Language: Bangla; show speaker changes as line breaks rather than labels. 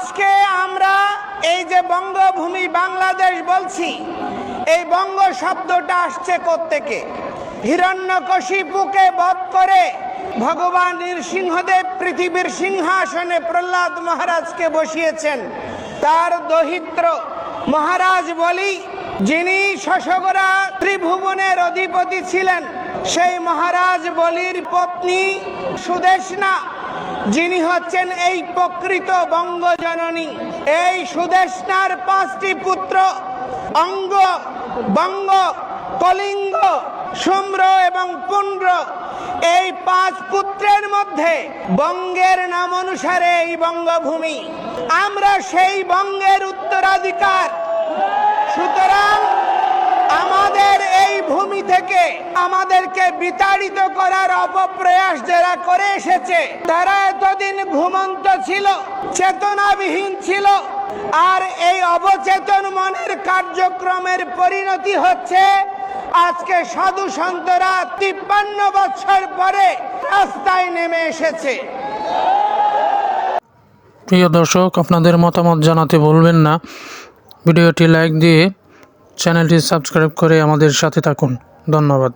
আজকে আমরা এই যে বঙ্গভূমি বাংলাদেশ বলছি, এই বঙ্গ শব্দটা আসছে কোত্থেকে? হিরণ্যকশিপুকে বধ করে ভগবান নৃসিংহদেব পৃথিবীর সিংহাসনে প্রহ্লাদ মহারাজকে বসিয়েছেন। তার দহিত্র, মহারাজ বলি, যিনি শশগরা ত্রিভুবনের অধিপতি ছিলেন সেই মহারাজ বলির পত্নী সুদেশনা যিনি হচ্ছেন এই প্রকৃত বঙ্গজননী। এই সুদেশনার পাঁচটি পুত্র, অঙ্গ, বঙ্গ, কলিঙ্গ শুম্র এবং পুণ্ড এই পাঁচ পুত্রের মধ্যে বঙ্গের নাম অনুসারে এই বঙ্গভূমি। আমরা সেই বঙ্গের উত্তরাধিকার সুতরাং আমাদের এই ভূমি থেকে আমাদেরকে বিতাড়িত করার অপপ্রয়াস যারা করে এসেছে, তারা এতদিন ঘুমন্ত ছিল, চেতনাবিহীন ছিল, আর এই অবচেতন মনের কার্যক্রমের পরিণতি হচ্ছে আজকে সাধু সন্তরা তিপ্পান্ন বছর পরে রাস্তায় নেমে এসেছে।
প্রিয় দর্শক, আপনাদের মতামত জানাতে ভুলবেন না। ভিডিওটি লাইক দিয়ে চ্যানেলটি সাবস্ক্রাইব করে আমাদের সাথে থাকুন। ধন্যবাদ।